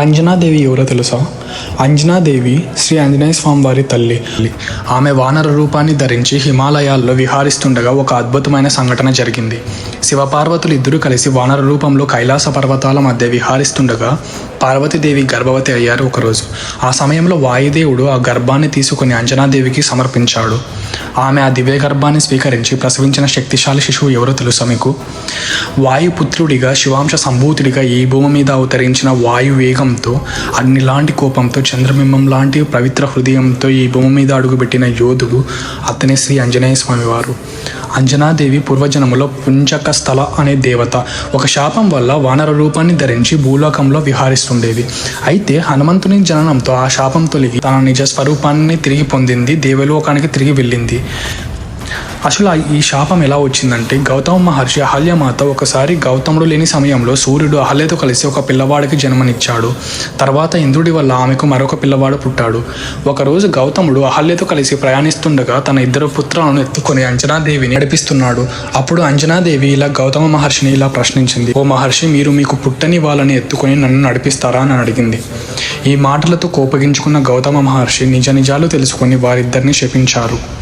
అంజనాదేవి ఎవరో తెలుసా అంజనాదేవి శ్రీ ఆంజనేయ స్వామి వారి తల్లి. ఆమె వానర రూపాన్ని ధరించి హిమాలయాల్లో విహారిస్తుండగా ఒక అద్భుతమైన సంఘటన జరిగింది. శివపార్వతులు ఇద్దరూ కలిసి వానర రూపంలో కైలాస పర్వతాల మధ్య విహారిస్తుండగా పార్వతీదేవి గర్భవతి అయ్యారు ఒకరోజు. ఆ సమయంలో వాయుదేవుడు ఆ గర్భాన్ని తీసుకుని అంజనాదేవికి సమర్పించాడు. ఆమె ఆ దివ్య గర్భాన్ని స్వీకరించి ప్రసవించిన శక్తిశాలి శిశువు ఎవరో తెలుసా మీకు? వాయుపుత్రుడిగా శివాంశ సంభూతుడిగా ఈ భూమి మీద అవతరించిన వాయు వేగంతో అన్నిలాంటి కోపం రూపంతో చంద్రబింబం లాంటి పవిత్ర హృదయంతో ఈ భూమి మీద అడుగుపెట్టిన యోధుడు అతనే శ్రీ ఆంజనేయ స్వామి వారు అంజనాదేవి పూర్వజనములో పుంజక స్థల అనే దేవత. ఒక శాపం వల్ల వానర రూపాన్ని ధరించి భూలోకంలో విహారిస్తుండేది. అయితే హనుమంతుని జననంతో ఆ శాపం తొలగి తన నిజ స్వరూపాన్ని తిరిగి పొందింది దేవలోకానికి తిరిగి వెళ్ళింది. అసలు ఈ శాపం ఎలా వచ్చిందంటే గౌతమ మహర్షి అహల్యమాత ఒకసారి గౌతముడు లేని సమయంలో సూర్యుడు అహల్యతో కలిసి ఒక పిల్లవాడికి జన్మనిచ్చాడు. తర్వాత ఇంద్రుడి వల్ల ఆమెకు మరొక పిల్లవాడు పుట్టాడు. ఒకరోజు గౌతముడు అహల్యతో కలిసి ప్రయాణిస్తుండగా తన ఇద్దరు పుత్రాలను ఎత్తుకొని అంజనాదేవిని నడిపిస్తున్నాడు. అప్పుడు అంజనాదేవి ఇలా గౌతమ మహర్షిని ఇలా ప్రశ్నించింది ఓ మహర్షి మీరు మీకు పుట్టని వాళ్ళని ఎత్తుకొని నన్ను నడిపిస్తారా? అని అడిగింది. ఈ మాటలతో కోపగించుకున్న గౌతమ మహర్షి నిజ నిజాలు తెలుసుకొని వారిద్దరిని శపించారు.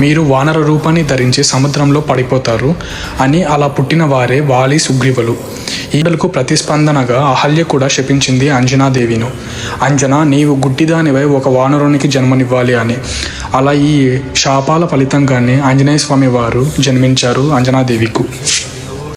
మీరు వానర రూపాన్ని ధరించి సముద్రంలో పడిపోతారు అని అలా పుట్టిన వారే వాలి సుగ్రీవులు. ఈడలకు ప్రతిస్పందనగా అహల్య కూడా శపించింది అంజనాదేవిను. అంజనా నీవు గుడ్డిదానివై ఒక వానరునికి జన్మనివ్వాలి అని. అలా ఈ శాపాల ఫలితంగానే ఆంజనేయ స్వామి వారు జన్మించారు అంజనాదేవికు.